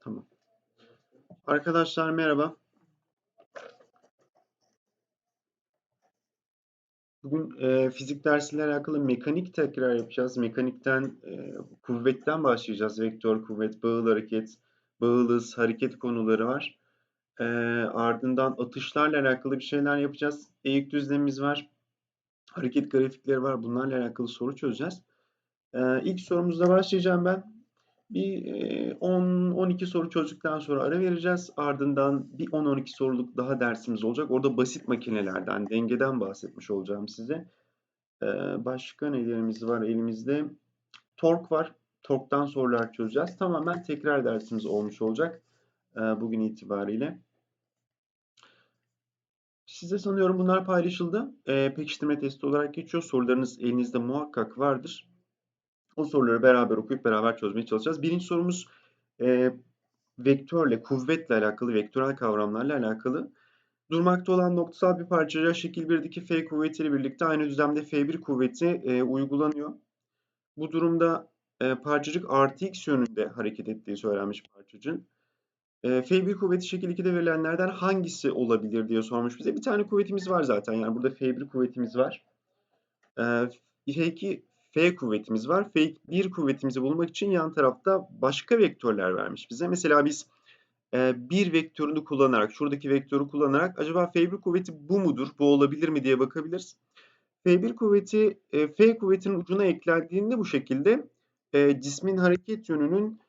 Tamam. Arkadaşlar merhaba. Bugün e, fizik dersiyle alakalı mekanik tekrar yapacağız. Mekanikten, e, kuvvetten başlayacağız. Vektör, kuvvet, bağıl hareket, bağıl hız, hareket konuları var. E, ardından atışlarla alakalı bir şeyler yapacağız. Eğik düzlemimiz var. Hareket grafikleri var. Bunlarla alakalı soru çözeceğiz. E, ilk sorumuzla başlayacağım ben. Bir 10-12 soru çözdükten sonra ara vereceğiz. Ardından bir 10-12 soruluk daha dersimiz olacak. Orada basit makinelerden, dengeden bahsetmiş olacağım size. Başka nelerimiz var elimizde? Tork var. Tork'tan sorular çözeceğiz. Tamamen tekrar dersimiz olmuş olacak bugün itibariyle. Size sanıyorum bunlar paylaşıldı. Pekiştirme testi olarak geçiyor. Sorularınız elinizde muhakkak vardır. O soruları beraber okuyup beraber çözmeye çalışacağız. Birinci sorumuz e, vektörle, kuvvetle alakalı, vektörel kavramlarla alakalı. Durmakta olan noktasal bir parçaya şekil 1'deki F kuvvetiyle birlikte aynı düzlemde F1 kuvveti e, uygulanıyor. Bu durumda e, parçacık artı x yönünde hareket ettiği söylenmiş parçacığın. E, F1 kuvveti şekil 2'de verilenlerden hangisi olabilir diye sormuş bize. Bir tane kuvvetimiz var zaten. Yani burada F1 kuvvetimiz var. E, F2 F kuvvetimiz var. F1 kuvvetimizi bulmak için yan tarafta başka vektörler vermiş bize. Mesela biz e, bir vektörünü kullanarak, şuradaki vektörü kullanarak acaba F1 kuvveti bu mudur, bu olabilir mi diye bakabiliriz. F1 kuvveti e, F kuvvetinin ucuna eklendiğinde bu şekilde e, cismin hareket yönünün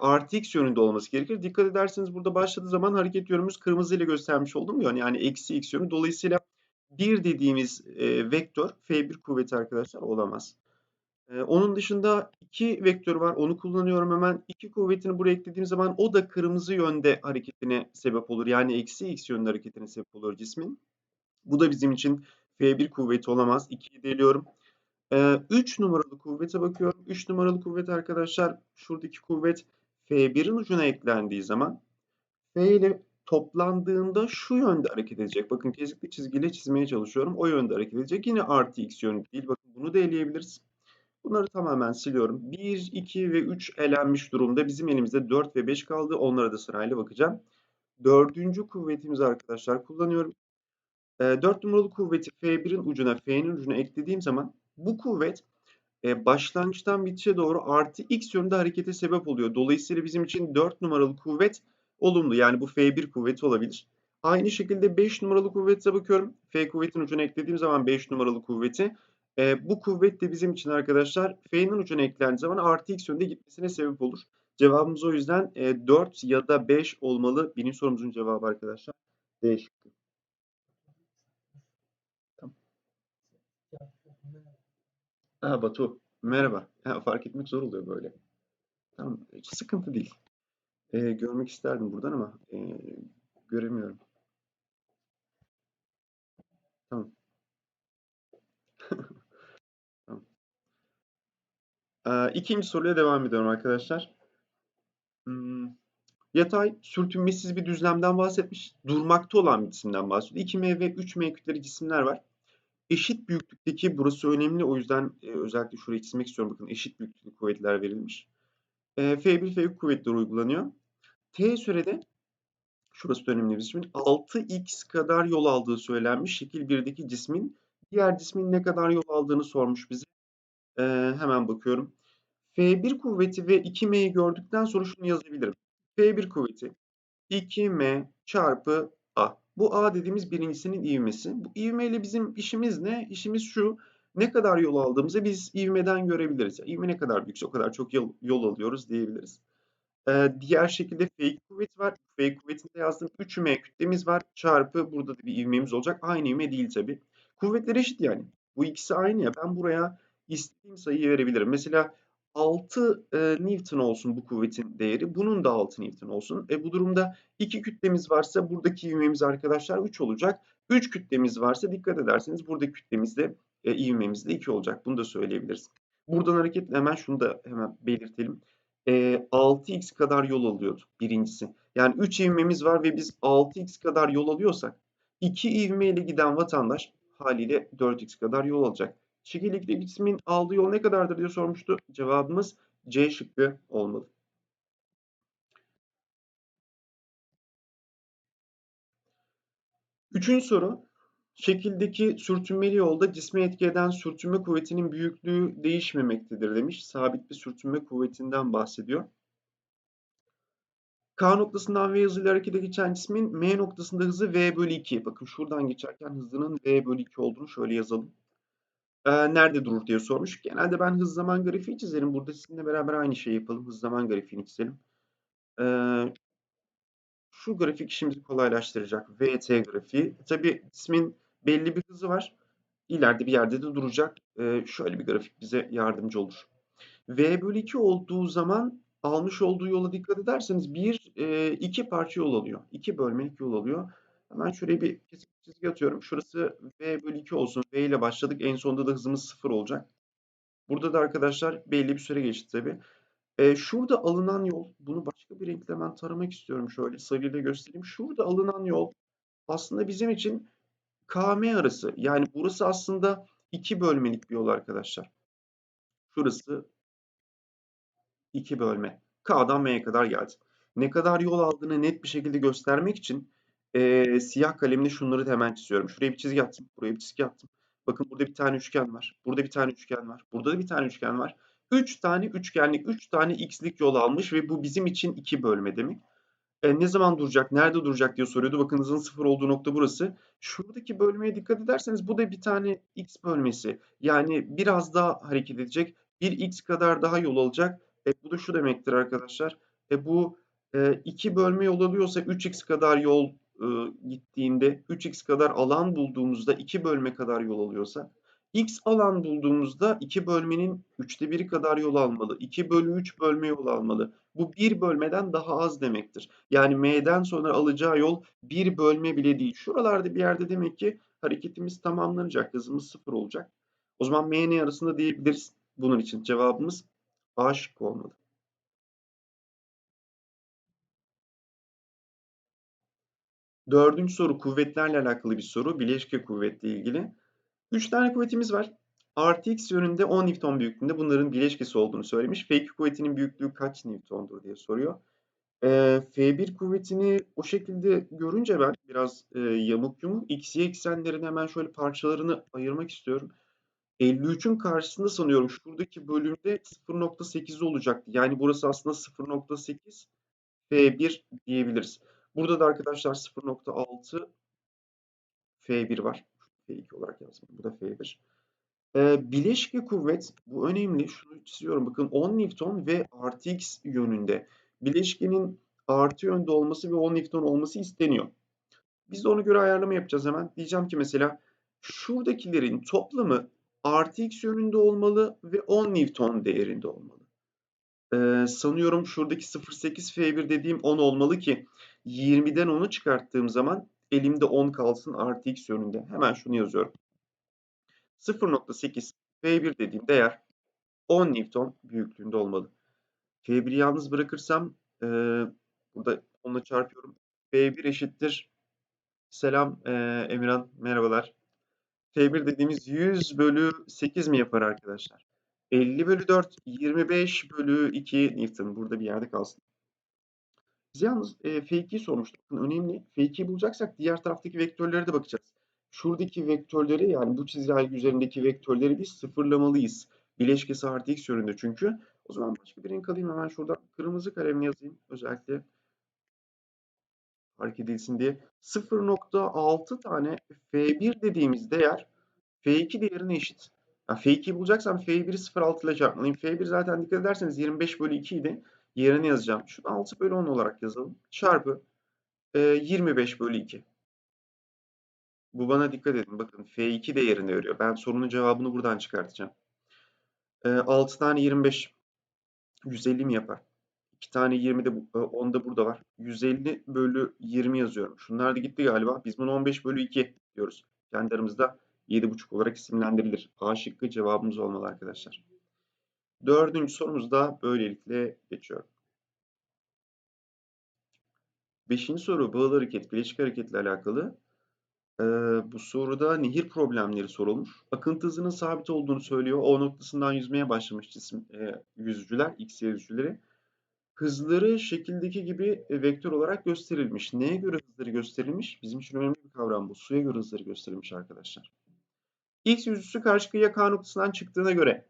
artı x yönünde olması gerekir. Dikkat ederseniz burada başladığı zaman hareket yönümüz kırmızı ile göstermiş oldum ya yani eksi x yönü. Dolayısıyla 1 dediğimiz vektör F1 kuvveti arkadaşlar olamaz. Onun dışında iki vektör var. Onu kullanıyorum hemen. İki kuvvetini buraya eklediğim zaman o da kırmızı yönde hareketine sebep olur. Yani eksi x yönde hareketine sebep olur cismin. Bu da bizim için F1 kuvveti olamaz. 2'yi deliyorum. 3 ee, numaralı kuvvete bakıyorum. 3 numaralı kuvvet arkadaşlar şuradaki kuvvet F1'in ucuna eklendiği zaman F ile toplandığında şu yönde hareket edecek. Bakın kesikli çizgiyle çizmeye çalışıyorum. O yönde hareket edecek. Yine artı x yönü değil. Bakın bunu da eleyebiliriz. Bunları tamamen siliyorum. 1, 2 ve 3 elenmiş durumda. Bizim elimizde 4 ve 5 kaldı. Onlara da sırayla bakacağım. Dördüncü kuvvetimizi arkadaşlar kullanıyorum. E, ee, 4 numaralı kuvveti F1'in ucuna, F'nin ucuna eklediğim zaman bu kuvvet e, başlangıçtan bitişe doğru artı x yönünde harekete sebep oluyor. Dolayısıyla bizim için 4 numaralı kuvvet olumlu. Yani bu F1 kuvveti olabilir. Aynı şekilde 5 numaralı kuvvete bakıyorum. F kuvvetin ucuna eklediğim zaman 5 numaralı kuvveti e, bu kuvvet de bizim için arkadaşlar F'nin ucuna eklendiği zaman artı x yönünde gitmesine sebep olur. Cevabımız o yüzden e, 4 ya da 5 olmalı. Birinci sorumuzun cevabı arkadaşlar. D şıkkı. Ha, Batu merhaba. Ha, fark etmek zor oluyor böyle. Tamam hiç sıkıntı değil. E, görmek isterdim buradan ama e, göremiyorum. Tamam. Ee, ikinci soruya devam ediyorum arkadaşlar. Hmm, yatay sürtünmesiz bir düzlemden bahsetmiş. Durmakta olan bir cisimden bahsediyor. 2M ve 3M kütleli cisimler var. Eşit büyüklükteki, burası önemli o yüzden e, özellikle şurayı çizmek istiyorum. Bakın eşit büyüklükteki kuvvetler verilmiş. E, F1, F3 kuvvetleri uygulanıyor. T sürede, şurası da önemli bir cismin, 6x kadar yol aldığı söylenmiş. Şekil 1'deki cismin diğer cismin ne kadar yol aldığını sormuş bize. E, hemen bakıyorum. F1 kuvveti ve 2M'yi gördükten sonra şunu yazabilirim. F1 kuvveti 2M çarpı A. Bu A dediğimiz birincisinin ivmesi. Bu ivmeyle bizim işimiz ne? İşimiz şu. Ne kadar yol aldığımızı biz ivmeden görebiliriz. Yani ivme ne kadar büyükse o kadar çok yol, yol alıyoruz diyebiliriz. Ee, diğer şekilde F2 kuvveti var. F kuvvetinde yazdığım 3M kütlemiz var. Çarpı burada da bir ivmemiz olacak. Aynı ivme değil tabi. Kuvvetler eşit yani. Bu ikisi aynı ya. Ben buraya istediğim sayıyı verebilirim. Mesela 6 e, Newton olsun bu kuvvetin değeri. Bunun da 6 Newton olsun. E, bu durumda 2 kütlemiz varsa buradaki ivmemiz arkadaşlar 3 olacak. 3 kütlemiz varsa dikkat ederseniz buradaki kütlemiz de e, ivmemiz de 2 olacak. Bunu da söyleyebiliriz. Buradan hareketle hemen şunu da hemen belirtelim. E, 6x kadar yol alıyordu birincisi. Yani 3 ivmemiz var ve biz 6x kadar yol alıyorsak 2 ivmeyle giden vatandaş haliyle 4x kadar yol alacak. Çigilik'te cismin aldığı yol ne kadardır diye sormuştu. Cevabımız C şıkkı olmalı. Üçüncü soru. Şekildeki sürtünmeli yolda cisme etki eden sürtünme kuvvetinin büyüklüğü değişmemektedir demiş. Sabit bir sürtünme kuvvetinden bahsediyor. K noktasından V hızıyla harekete geçen cismin M noktasında hızı V bölü 2. Bakın şuradan geçerken hızının V bölü 2 olduğunu şöyle yazalım. Ee, nerede durur diye sormuş. Genelde ben hız zaman grafiği çizerim. Burada sizinle beraber aynı şeyi yapalım. Hız zaman grafiğini çizelim. Ee, şu grafik işimizi kolaylaştıracak. VT grafiği. Tabii cismin belli bir hızı var. İleride bir yerde de duracak. Ee, şöyle bir grafik bize yardımcı olur. V bölü 2 olduğu zaman almış olduğu yola dikkat ederseniz bir, e, iki parça yol alıyor. İki bölmelik yol alıyor. Hemen şuraya bir kesik çizgi atıyorum. Şurası V bölü 2 olsun. V ile başladık. En sonunda da hızımız sıfır olacak. Burada da arkadaşlar belli bir süre geçti tabii. E, şurada alınan yol, bunu başka bir renkle ben taramak istiyorum. Şöyle sarıyla göstereyim. Şurada alınan yol aslında bizim için KM arası. Yani burası aslında iki bölmelik bir yol arkadaşlar. Şurası iki bölme. K'dan M'ye kadar geldi. Ne kadar yol aldığını net bir şekilde göstermek için e, siyah kalemle şunları hemen çiziyorum. Şuraya bir çizgi attım. Buraya bir çizgi attım. Bakın burada bir tane üçgen var. Burada bir tane üçgen var. Burada da bir tane üçgen var. 3 tane üçgenlik, 3 tane x'lik yol almış ve bu bizim için 2 bölme demek. E, ne zaman duracak, nerede duracak diye soruyordu. Bakın hızın sıfır olduğu nokta burası. Şuradaki bölmeye dikkat ederseniz bu da bir tane x bölmesi. Yani biraz daha hareket edecek. Bir x kadar daha yol alacak. E, bu da şu demektir arkadaşlar. E, bu e, 2 bölme yol alıyorsa 3x kadar yol e, gittiğinde 3x kadar alan bulduğumuzda 2 bölme kadar yol alıyorsa x alan bulduğumuzda 2 bölmenin 3'te 1'i kadar yol almalı. 2 bölü 3 bölme yol almalı. Bu 1 bölmeden daha az demektir. Yani m'den sonra alacağı yol 1 bölme bile değil. Şuralarda bir yerde demek ki hareketimiz tamamlanacak. Hızımız 0 olacak. O zaman m n arasında diyebiliriz. Bunun için cevabımız A şıkkı olmalı. Dördüncü soru kuvvetlerle alakalı bir soru. Bileşke kuvvetle ilgili. 3 tane kuvvetimiz var. Artı x yönünde 10 Newton büyüklüğünde bunların bileşkesi olduğunu söylemiş. F2 kuvvetinin büyüklüğü kaç Newton'dur diye soruyor. E, F1 kuvvetini o şekilde görünce ben biraz e, yamuk yumuk x'ye eksenlerini hemen şöyle parçalarını ayırmak istiyorum. 53'ün karşısında sanıyorum şuradaki bölümde 0.8 olacaktı. Yani burası aslında 0.8 F1 diyebiliriz. Burada da arkadaşlar 0.6 F1 var. F2 olarak yazdım. Bu da F1. Ee, bileşke kuvvet bu önemli. Şunu çiziyorum. Bakın 10 Newton ve artı x yönünde. Bileşkenin artı yönde olması ve 10 Newton olması isteniyor. Biz de ona göre ayarlama yapacağız hemen. Diyeceğim ki mesela şuradakilerin toplamı artı x yönünde olmalı ve 10 Newton değerinde olmalı. Ee, sanıyorum şuradaki 0.8 F1 dediğim 10 olmalı ki 20'den 10'u çıkarttığım zaman elimde 10 kalsın artı x yönünde. Hemen şunu yazıyorum. 0.8 F1 dediğim değer 10 Newton büyüklüğünde olmalı. F1'i yalnız bırakırsam e, burada onunla çarpıyorum. F1 eşittir. Selam e, Emirhan. Merhabalar. F1 dediğimiz 100 bölü 8 mi yapar arkadaşlar? 50 bölü 4, 25 bölü 2 Newton. Burada bir yerde kalsın. Biz yalnız e, F2'yi sormuştuk. Önemli. F2'yi bulacaksak diğer taraftaki vektörlere de bakacağız. Şuradaki vektörleri yani bu çizelge üzerindeki vektörleri biz sıfırlamalıyız. Bileşkesi artı x yönünde çünkü. O zaman başka bir renk alayım hemen şuradan. Kırmızı kalemle yazayım özellikle. Fark edilsin diye. 0.6 tane F1 dediğimiz değer F2 değerine eşit. Yani F2'yi bulacaksam F1'i 0.6 ile çarpmalıyım. F1 zaten dikkat ederseniz 25 bölü 2 idi. Yerine yazacağım. Şunu 6 bölü 10 olarak yazalım. Çarpı e, 25 bölü 2. Bu bana dikkat edin. Bakın F2 değerini veriyor. Ben sorunun cevabını buradan çıkartacağım. E, 6 tane 25 150 mi yapar? 2 tane 20 de 10 da burada var. 150 bölü 20 yazıyorum. Şunlar da gitti galiba. Biz bunu 15 bölü 2 diyoruz. Kendi aramızda 7,5 olarak isimlendirilir. A şıkkı cevabımız olmalı arkadaşlar. Dördüncü sorumuz da böylelikle geçiyor. Beşinci soru bağlı hareket, bileşik hareketle alakalı. Ee, bu soruda nehir problemleri sorulmuş. Akıntı hızının sabit olduğunu söylüyor. O noktasından yüzmeye başlamış cisim e, yüzücüler, X yüzücüleri. Hızları şekildeki gibi vektör olarak gösterilmiş. Neye göre hızları gösterilmiş? Bizim için önemli bir kavram bu. Suya göre hızları gösterilmiş arkadaşlar. X yüzücüsü karşı kıyıya K noktasından çıktığına göre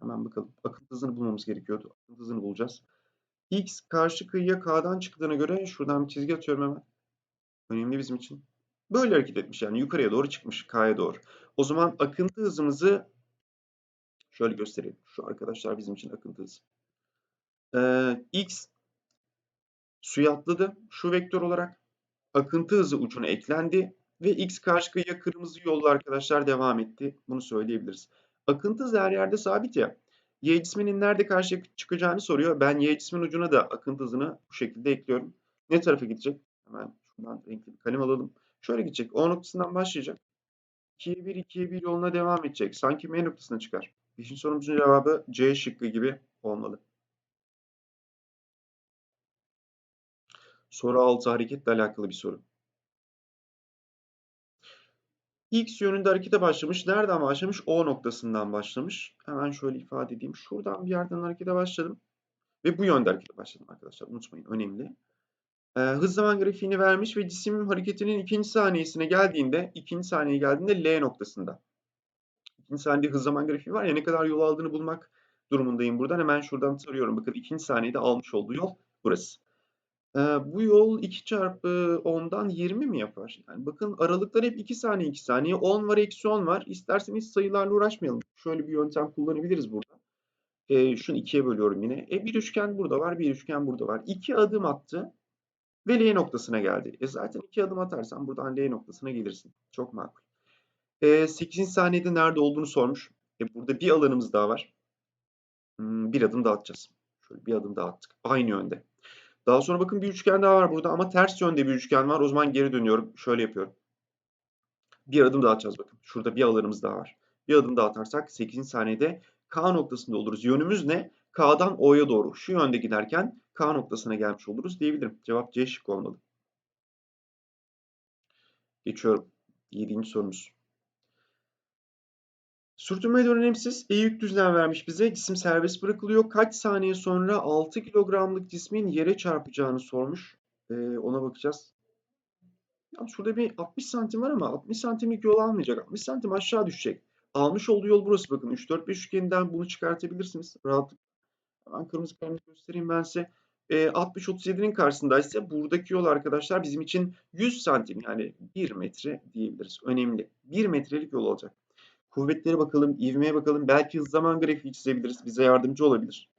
hemen bakalım. Akıntı hızını bulmamız gerekiyordu. Akıntı hızını bulacağız. X karşı kıyıya K'dan çıktığına göre şuradan bir çizgi atıyorum hemen. Önemli bizim için. Böyle hareket etmiş yani yukarıya doğru çıkmış K'ya doğru. O zaman akıntı hızımızı şöyle göstereyim. Şu arkadaşlar bizim için akıntı hızı. Ee, X suya atladı şu vektör olarak. Akıntı hızı ucuna eklendi ve X karşı kıyıya kırmızı yolla arkadaşlar devam etti. Bunu söyleyebiliriz. Akıntı hızı her yerde sabit ya. Y cisminin nerede karşıya çıkacağını soruyor. Ben Y cismin ucuna da akıntı hızını bu şekilde ekliyorum. Ne tarafa gidecek? Hemen şuradan renkli bir kalem alalım. Şöyle gidecek. O noktasından başlayacak. 2'ye 1, 2'ye 1 yoluna devam edecek. Sanki M noktasına çıkar. Beşinci sorumuzun cevabı C şıkkı gibi olmalı. Soru 6 hareketle alakalı bir soru. X yönünde harekete başlamış. Nereden başlamış? O noktasından başlamış. Hemen şöyle ifade edeyim. Şuradan bir yerden harekete başladım. Ve bu yönde harekete başladım arkadaşlar. Unutmayın önemli. Ee, hız zaman grafiğini vermiş ve cisim hareketinin ikinci saniyesine geldiğinde, ikinci saniyeye geldiğinde L noktasında. İkinci saniyede hız zaman grafiği var ya ne kadar yol aldığını bulmak durumundayım buradan. Hemen şuradan tarıyorum. Bakın ikinci saniyede almış olduğu yol burası. Bu yol 2 çarpı 10'dan 20 mi yapar? Yani bakın aralıklar hep 2 saniye 2 saniye. 10 var eksi 10 var. İsterseniz sayılarla uğraşmayalım. Şöyle bir yöntem kullanabiliriz burada. Ee, şunu ikiye bölüyorum yine. E, bir üçgen burada var, bir üçgen burada var. 2 adım attı ve L noktasına geldi. E zaten 2 adım atarsan buradan L noktasına gelirsin. Çok makul. E, 8. saniyede nerede olduğunu sormuş. E, burada bir alanımız daha var. Hmm, bir adım daha atacağız. Şöyle bir adım daha attık. Aynı yönde. Daha sonra bakın bir üçgen daha var burada ama ters yönde bir üçgen var. O zaman geri dönüyorum. Şöyle yapıyorum. Bir adım daha atacağız bakın. Şurada bir alanımız daha var. Bir adım daha atarsak 8. saniyede K noktasında oluruz. Yönümüz ne? K'dan O'ya doğru. Şu yönde giderken K noktasına gelmiş oluruz diyebilirim. Cevap C şık olmalı. Geçiyorum. Yedinci sorumuz. Sürtünme önemsiz. E yük düzlem vermiş bize. Cisim serbest bırakılıyor. Kaç saniye sonra 6 kilogramlık cismin yere çarpacağını sormuş. Ee, ona bakacağız. Ya şurada bir 60 santim var ama 60 santimlik yol almayacak. 60 santim aşağı düşecek. Almış olduğu yol burası bakın. 3-4-5 üçgeninden bunu çıkartabilirsiniz. Rahatlıkla. Hemen kırmızı kalemle göstereyim ben size. E, 60-37'nin karşısındaysa buradaki yol arkadaşlar bizim için 100 santim yani 1 metre diyebiliriz. Önemli. 1 metrelik yol olacak. Kuvvetlere bakalım, ivmeye bakalım. Belki zaman grafiği çizebiliriz. Bize yardımcı olabilir.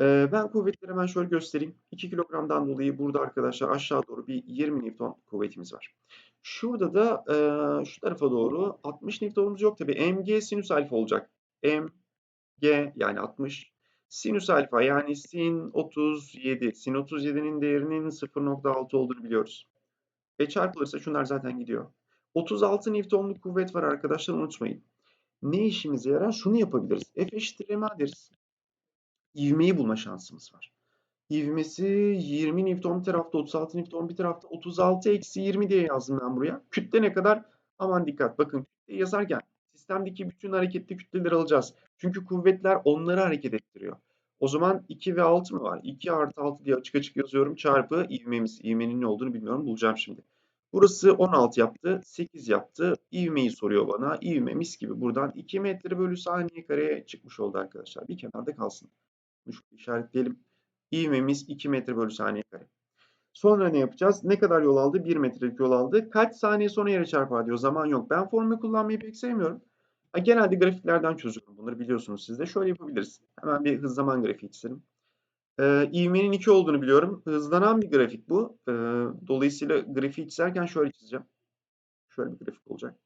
Ee, ben kuvvetleri hemen şöyle göstereyim. 2 kilogramdan dolayı burada arkadaşlar aşağı doğru bir 20 Newton kuvvetimiz var. Şurada da e, şu tarafa doğru 60 Newton'umuz yok tabi. mg sinüs alfa olacak. mg yani 60. Sinüs alfa yani sin 37. Sin 37'nin değerinin 0.6 olduğunu biliyoruz. E çarpılırsa şunlar zaten gidiyor. 36 Newton'luk kuvvet var arkadaşlar unutmayın ne işimize yarar? Şunu yapabiliriz. F eşittir ma deriz. İvmeyi bulma şansımız var. İvmesi 20 Newton bir tarafta, 36 Newton bir tarafta, 36 eksi 20 diye yazdım ben buraya. Kütle ne kadar? Aman dikkat. Bakın kütle yazarken sistemdeki bütün hareketli kütleleri alacağız. Çünkü kuvvetler onları hareket ettiriyor. O zaman 2 ve 6 mı var? 2 artı 6 diye açık açık yazıyorum. Çarpı ivmemiz. İvmenin ne olduğunu bilmiyorum. Bulacağım şimdi. Burası 16 yaptı. 8 yaptı. İvmeyi soruyor bana. İvme mis gibi buradan 2 metre bölü saniye kareye çıkmış oldu arkadaşlar. Bir kenarda kalsın. Bunu işaretleyelim. İvmemiz 2 metre bölü saniye kare. Sonra ne yapacağız? Ne kadar yol aldı? 1 metrelik yol aldı. Kaç saniye sonra yere çarpar diyor. Zaman yok. Ben formülü kullanmayı pek sevmiyorum. Genelde grafiklerden çözüyorum bunları biliyorsunuz siz de. Şöyle yapabiliriz. Hemen bir hız zaman grafiği çizelim. Ee, ivmenin 2 olduğunu biliyorum. Hızlanan bir grafik bu. Ee, dolayısıyla grafiği çizerken şöyle çizeceğim. Şöyle bir grafik olacak.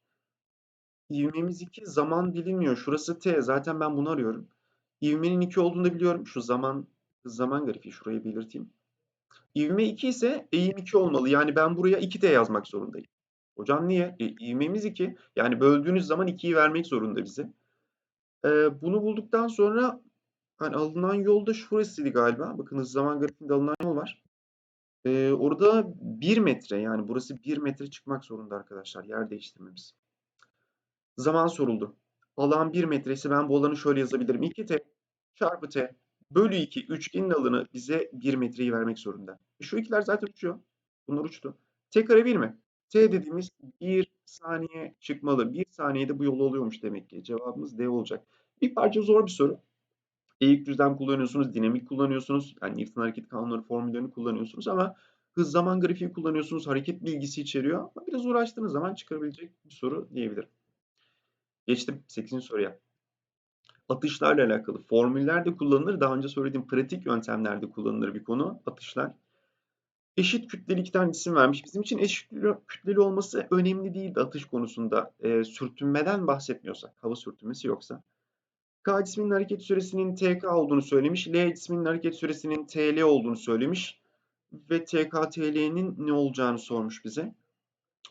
İvmemiz 2, zaman bilinmiyor. Şurası t. Zaten ben bunu arıyorum. İvmenin 2 olduğunu da biliyorum. Şu zaman zaman grafiği şurayı belirteyim. İvme 2 ise eğim 2 olmalı. Yani ben buraya 2t yazmak zorundayım. Hocam niye? E, ivmemiz 2. Yani böldüğünüz zaman 2'yi vermek zorunda bize. Ee, bunu bulduktan sonra Hani alınan yol da şurasıydı galiba. Bakınız zaman grafiğinde alınan yol var. Ee, orada 1 metre yani burası 1 metre çıkmak zorunda arkadaşlar. Yer değiştirmemiz. Zaman soruldu. Alan 1 metre ise ben bu alanı şöyle yazabilirim. 2t çarpı t Bölü 2 üçgenin alanı bize 1 metreyi vermek zorunda. E şu ikiler zaten uçuyor. Bunlar uçtu. T kare 1 mi? T dediğimiz 1 saniye çıkmalı. 1 saniyede bu yol oluyormuş demek ki. Cevabımız D olacak. Bir parça zor bir soru. Eğik düzlem kullanıyorsunuz, dinamik kullanıyorsunuz. Yani Newton hareket kanunları formüllerini kullanıyorsunuz ama hız zaman grafiği kullanıyorsunuz. Hareket bilgisi içeriyor. Ama biraz uğraştığınız zaman çıkarabilecek bir soru diyebilirim. Geçtim 8. soruya. Atışlarla alakalı formüller de kullanılır. Daha önce söylediğim pratik yöntemlerde kullanılır bir konu atışlar. Eşit kütleli iki tane cisim vermiş. Bizim için eşit kütleli olması önemli değildi atış konusunda. E, sürtünmeden bahsetmiyorsak, hava sürtünmesi yoksa. K cisminin hareket süresinin TK olduğunu söylemiş. L cisminin hareket süresinin TL olduğunu söylemiş. Ve TK TL'nin ne olacağını sormuş bize.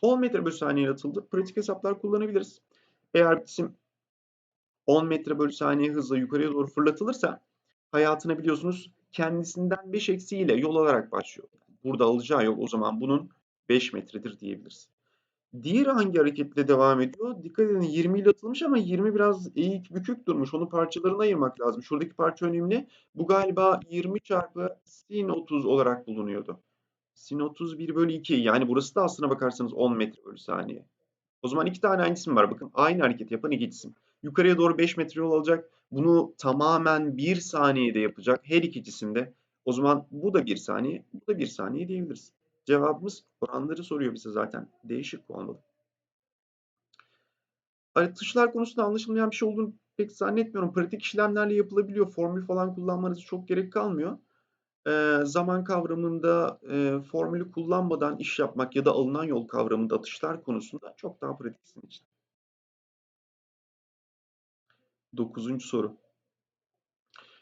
10 metre bölü saniye atıldı. Pratik hesaplar kullanabiliriz. Eğer cisim 10 metre bölü saniye hızla yukarıya doğru fırlatılırsa hayatına biliyorsunuz kendisinden 5 eksiğiyle yol alarak başlıyor. Burada alacağı yol o zaman bunun 5 metredir diyebiliriz. Diğeri hangi hareketle devam ediyor? Dikkat edin 20 ile atılmış ama 20 biraz eğik bükük durmuş. Onu parçalarına ayırmak lazım. Şuradaki parça önemli. Bu galiba 20 çarpı sin 30 olarak bulunuyordu. Sin 31 bölü 2. Yani burası da aslına bakarsanız 10 metre bölü saniye. O zaman iki tane aynı cisim var. Bakın aynı hareket yapan iki cisim. Yukarıya doğru 5 metre yol alacak. Bunu tamamen 1 saniyede yapacak. Her iki cisimde. O zaman bu da 1 saniye, bu da 1 saniye diyebiliriz. Cevabımız oranları soruyor bize zaten. Değişik olmalı. Atışlar konusunda anlaşılmayan bir şey olduğunu pek zannetmiyorum. Pratik işlemlerle yapılabiliyor. Formül falan kullanmanız çok gerek kalmıyor. Ee, zaman kavramında e, formülü kullanmadan iş yapmak ya da alınan yol kavramında atışlar konusunda çok daha pratik sizin için. Dokuzuncu soru.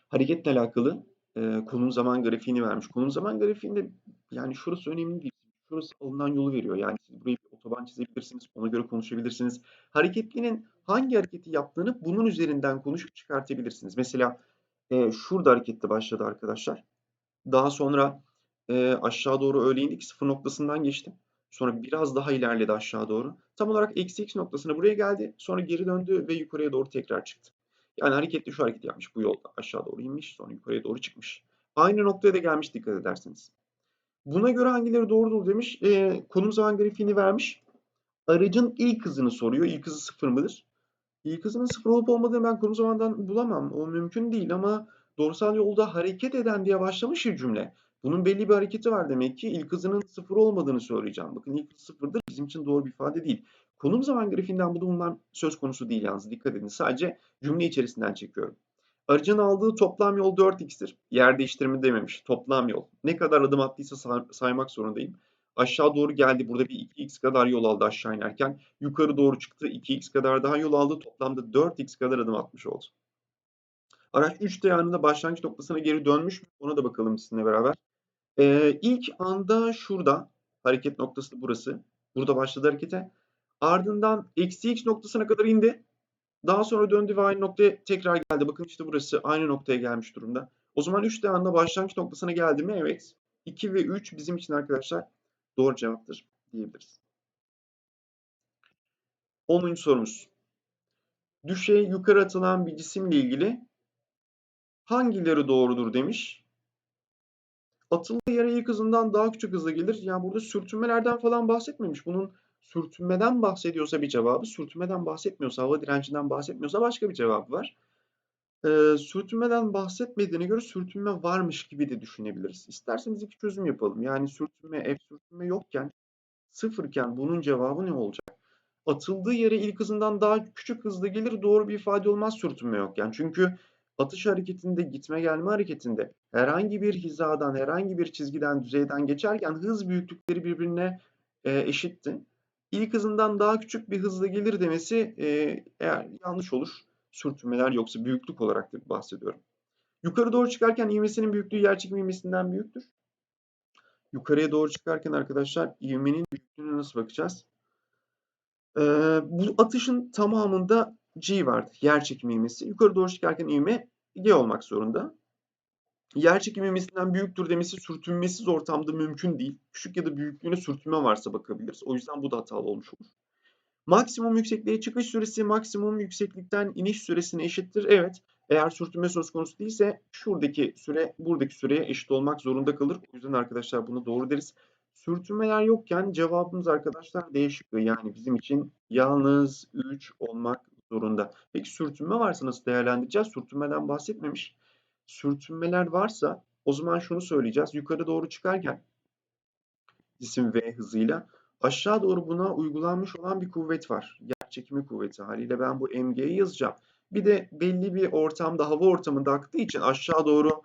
Hareketle alakalı e, konum zaman grafiğini vermiş. Konum zaman grafiğinde yani şurası önemli değil. Şurası alınan yolu veriyor. Yani siz burayı bir otoban çizebilirsiniz. Ona göre konuşabilirsiniz. Hareketlinin hangi hareketi yaptığını bunun üzerinden konuşup çıkartabilirsiniz. Mesela e, şurada hareketli başladı arkadaşlar. Daha sonra e, aşağı doğru öyle indik. Sıfır noktasından geçtim. Sonra biraz daha ilerledi aşağı doğru. Tam olarak eksi x noktasına buraya geldi. Sonra geri döndü ve yukarıya doğru tekrar çıktı. Yani hareketli şu hareketi yapmış. Bu yolda aşağı doğru inmiş. Sonra yukarıya doğru çıkmış. Aynı noktaya da gelmiş dikkat ederseniz. Buna göre hangileri doğrudur demiş. E, konum zaman grafiğini vermiş. Aracın ilk hızını soruyor. İlk hızı sıfır mıdır? İlk hızının sıfır olup olmadığını ben konum zamandan bulamam. O mümkün değil ama doğrusal yolda hareket eden diye başlamış bir cümle. Bunun belli bir hareketi var demek ki ilk hızının sıfır olmadığını söyleyeceğim. Bakın ilk hız sıfırdır bizim için doğru bir ifade değil. Konum zaman grafiğinden bu bunlar söz konusu değil yalnız dikkat edin. Sadece cümle içerisinden çekiyorum. Aracın aldığı toplam yol 4x'tir. Yer değiştirme dememiş. Toplam yol. Ne kadar adım attıysa saymak zorundayım. Aşağı doğru geldi. Burada bir 2x kadar yol aldı aşağı inerken. Yukarı doğru çıktı. 2x kadar daha yol aldı. Toplamda 4x kadar adım atmış oldu. Araç 3T anında başlangıç noktasına geri dönmüş mü? Ona da bakalım sizinle beraber. Ee, ilk anda şurada. Hareket noktası burası. Burada başladı harekete. Ardından eksi x noktasına kadar indi. Daha sonra döndü ve aynı noktaya tekrar geldi. Bakın işte burası aynı noktaya gelmiş durumda. O zaman 3 de başlangıç noktasına geldi mi? Evet. 2 ve 3 bizim için arkadaşlar doğru cevaptır diyebiliriz. 10. sorumuz. Düşey yukarı atılan bir cisimle ilgili hangileri doğrudur demiş. Atıldığı yere ilk hızından daha küçük hızla gelir. Yani burada sürtünmelerden falan bahsetmemiş. Bunun sürtünmeden bahsediyorsa bir cevabı, sürtünmeden bahsetmiyorsa, hava direncinden bahsetmiyorsa başka bir cevap var. Ee, sürtünmeden bahsetmediğine göre sürtünme varmış gibi de düşünebiliriz. İsterseniz iki çözüm yapalım. Yani sürtünme, F sürtünme yokken, sıfırken bunun cevabı ne olacak? Atıldığı yere ilk hızından daha küçük hızla gelir doğru bir ifade olmaz sürtünme yokken. Çünkü atış hareketinde, gitme gelme hareketinde herhangi bir hizadan, herhangi bir çizgiden, düzeyden geçerken hız büyüklükleri birbirine e, eşitti ilk hızından daha küçük bir hızla gelir demesi e, eğer yanlış olur. Sürtünmeler yoksa büyüklük olarak da bahsediyorum. Yukarı doğru çıkarken ivmesinin büyüklüğü yerçekim ivmesinden büyüktür. Yukarıya doğru çıkarken arkadaşlar ivmenin büyüklüğüne nasıl bakacağız? Ee, bu atışın tamamında G vardı. Yerçekim ivmesi. Yukarı doğru çıkarken ivme G olmak zorunda. Yer çekimi ivmesinden büyüktür demesi sürtünmesiz ortamda mümkün değil. Küçük ya da büyüklüğüne sürtünme varsa bakabiliriz. O yüzden bu da hatalı olmuş olur. Maksimum yüksekliğe çıkış süresi maksimum yükseklikten iniş süresine eşittir. Evet. Eğer sürtünme söz konusu değilse şuradaki süre buradaki süreye eşit olmak zorunda kalır. O yüzden arkadaşlar bunu doğru deriz. Sürtünmeler yokken cevabımız arkadaşlar D şıkkı. Yani bizim için yalnız 3 olmak zorunda. Peki sürtünme varsa nasıl değerlendireceğiz? Sürtünmeden bahsetmemiş. Sürtünmeler varsa o zaman şunu söyleyeceğiz. Yukarı doğru çıkarken cisim V hızıyla aşağı doğru buna uygulanmış olan bir kuvvet var. Yer çekimi kuvveti haliyle ben bu mg'yi yazacağım. Bir de belli bir ortamda hava ortamında aktığı için aşağı doğru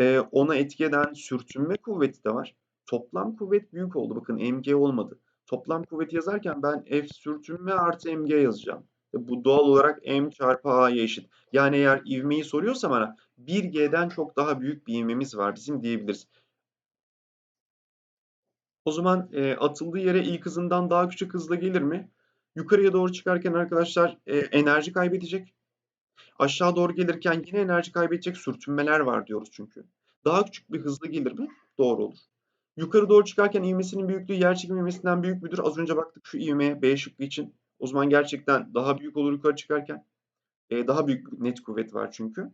e, ona etki eden sürtünme kuvveti de var. Toplam kuvvet büyük oldu. Bakın mg olmadı. Toplam kuvveti yazarken ben F sürtünme artı mg yazacağım. E, bu doğal olarak m çarpı a'ya eşit. Yani eğer ivmeyi soruyorsa bana 1g'den çok daha büyük bir ivmemiz var bizim diyebiliriz. O zaman e, atıldığı yere ilk hızından daha küçük hızla gelir mi? Yukarıya doğru çıkarken arkadaşlar e, enerji kaybedecek. Aşağı doğru gelirken yine enerji kaybedecek sürtünmeler var diyoruz çünkü. Daha küçük bir hızla gelir mi? Doğru olur. Yukarı doğru çıkarken ivmesinin büyüklüğü yerçekim ivmesinden büyük müdür? Az önce baktık şu ivmeye B şıkkı için. O zaman gerçekten daha büyük olur yukarı çıkarken. E, daha büyük net kuvvet var çünkü.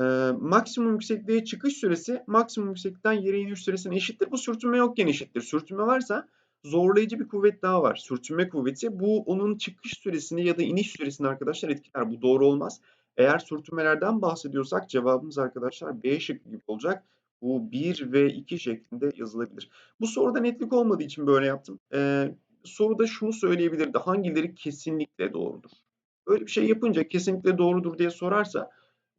E, maksimum yüksekliğe çıkış süresi maksimum yükseklikten yere iniş süresine eşittir. Bu sürtünme yokken eşittir. Sürtünme varsa zorlayıcı bir kuvvet daha var. Sürtünme kuvveti. Bu onun çıkış süresini ya da iniş süresini arkadaşlar etkiler. Bu doğru olmaz. Eğer sürtünmelerden bahsediyorsak cevabımız arkadaşlar B şıkkı gibi olacak. Bu 1 ve 2 şeklinde yazılabilir. Bu soruda netlik olmadığı için böyle yaptım. Ee, soruda şunu söyleyebilirdi. Hangileri kesinlikle doğrudur? Böyle bir şey yapınca kesinlikle doğrudur diye sorarsa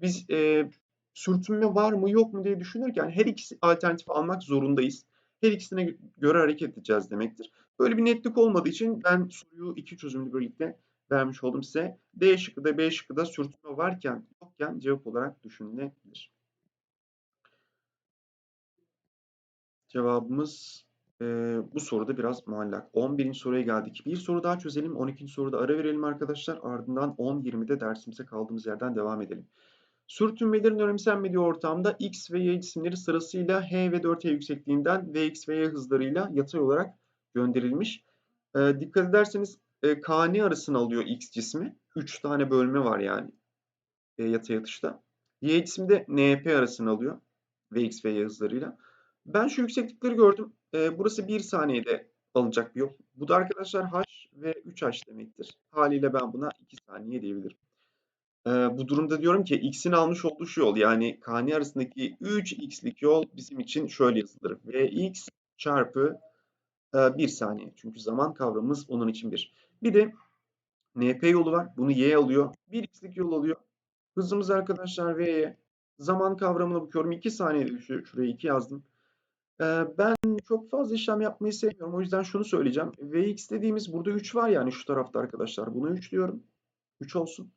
biz e, sürtünme var mı yok mu diye düşünürken her ikisi alternatifi almak zorundayız. Her ikisine göre hareket edeceğiz demektir. Böyle bir netlik olmadığı için ben soruyu iki çözümlü birlikte vermiş oldum size. D şıkkı da B şıkkı da sürtünme varken yokken cevap olarak düşünülebilir. Cevabımız e, bu soruda biraz muallak. 11. soruya geldik. Bir soru daha çözelim. 12. soruda ara verelim arkadaşlar. Ardından 10-20'de dersimize kaldığımız yerden devam edelim. Sürtünmelerin önemsenmediği ortamda X ve Y cisimleri sırasıyla H ve 4H yüksekliğinden Vx ve Y hızlarıyla yatay olarak gönderilmiş. E, dikkat ederseniz e, KN arasını alıyor X cismi. 3 tane bölme var yani e, yatay atışta. Y cismi de NP arasını alıyor. Vx ve Y hızlarıyla. Ben şu yükseklikleri gördüm. E, burası 1 saniyede alınacak bir yol. Bu da arkadaşlar H ve 3H demektir. Haliyle ben buna 2 saniye diyebilirim. E, bu durumda diyorum ki x'in almış olduğu şu yol yani kn arasındaki 3x'lik yol bizim için şöyle yazılır. vx çarpı e, 1 saniye. Çünkü zaman kavramımız onun için bir. Bir de np yolu var. Bunu y alıyor. 1x'lik yol alıyor. Hızımız arkadaşlar v'ye. Zaman kavramına bakıyorum. 2 saniyede düşüyor. Şuraya 2 yazdım. Ben çok fazla işlem yapmayı sevmiyorum. O yüzden şunu söyleyeceğim. Vx dediğimiz burada 3 var yani şu tarafta arkadaşlar. Buna 3 diyorum. 3 olsun.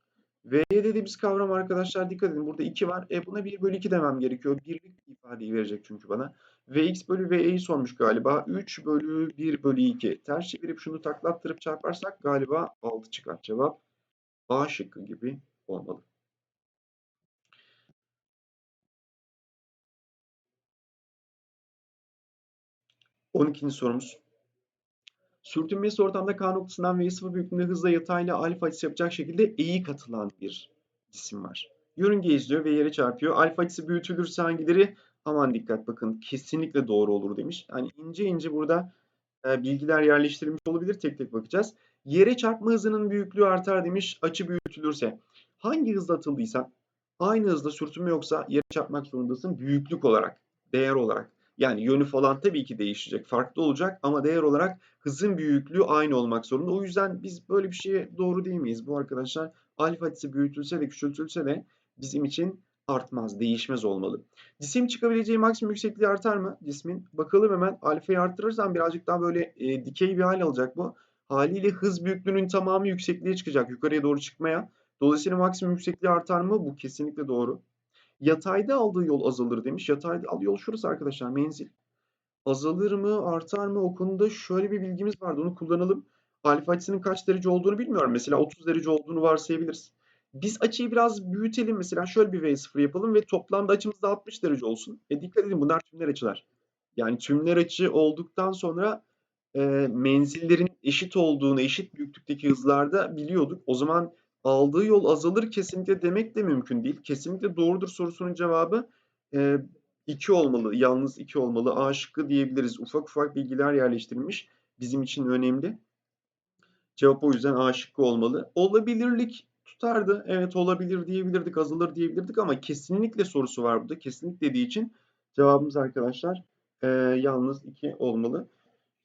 V dediğimiz kavram arkadaşlar dikkat edin. Burada 2 var. E buna 1 bölü 2 demem gerekiyor. Birlik ifadeyi verecek çünkü bana. Vx bölü V'yi sormuş galiba. 3 bölü 1 bölü 2. Ters çevirip şunu taklattırıp çarparsak galiba 6 çıkar cevap. A şıkkı gibi olmalı. On ikinci sorumuz. Sürtünmesi ortamda K noktasından V0 büyüklüğünde hızla yatayla alfa açısı yapacak şekilde eğik atılan bir cisim var. Yörünge izliyor ve yere çarpıyor. Alfa açısı büyütülürse hangileri? Aman dikkat bakın kesinlikle doğru olur demiş. Yani ince ince burada e, bilgiler yerleştirilmiş olabilir. Tek tek bakacağız. Yere çarpma hızının büyüklüğü artar demiş. Açı büyütülürse. Hangi hızla atıldıysan aynı hızda sürtünme yoksa yere çarpmak zorundasın büyüklük olarak, değer olarak. Yani yönü falan tabii ki değişecek, farklı olacak ama değer olarak hızın büyüklüğü aynı olmak zorunda. O yüzden biz böyle bir şeye doğru değil miyiz? Bu arkadaşlar alfa açısı büyütülse de küçültülse de bizim için artmaz, değişmez olmalı. Cisim çıkabileceği maksimum yüksekliği artar mı cismin? Bakalım hemen alfayı arttırırsam birazcık daha böyle e, dikey bir hal alacak bu. Haliyle hız büyüklüğünün tamamı yüksekliğe çıkacak, yukarıya doğru çıkmaya. Dolayısıyla maksimum yüksekliği artar mı? Bu kesinlikle doğru. Yatayda aldığı yol azalır demiş. Yatayda aldığı yol şurası arkadaşlar menzil. Azalır mı artar mı o konuda şöyle bir bilgimiz vardı onu kullanalım. Alfa açısının kaç derece olduğunu bilmiyorum. Mesela 30 derece olduğunu varsayabiliriz. Biz açıyı biraz büyütelim. Mesela şöyle bir V0 yapalım ve toplamda açımız da 60 derece olsun. E dikkat edin bunlar tümler açılar. Yani tümler açı olduktan sonra eee, menzillerin eşit olduğunu, eşit büyüklükteki hızlarda biliyorduk. O zaman aldığı yol azalır kesinlikle demek de mümkün değil. Kesinlikle doğrudur sorusunun cevabı eee 2 olmalı. Yalnız 2 olmalı. A şıkkı diyebiliriz. Ufak ufak bilgiler yerleştirilmiş. Bizim için önemli. Cevap o yüzden A şıkkı olmalı. Olabilirlik tutardı. Evet olabilir diyebilirdik, azalır diyebilirdik ama kesinlikle sorusu var burada. Kesinlikle dediği için cevabımız arkadaşlar eee, yalnız 2 olmalı.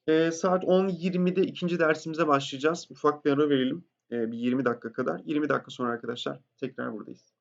Eee, saat 10.20'de ikinci dersimize başlayacağız. Ufak bir ara verelim. Eee, bir 20 dakika kadar. 20 dakika sonra arkadaşlar tekrar buradayız.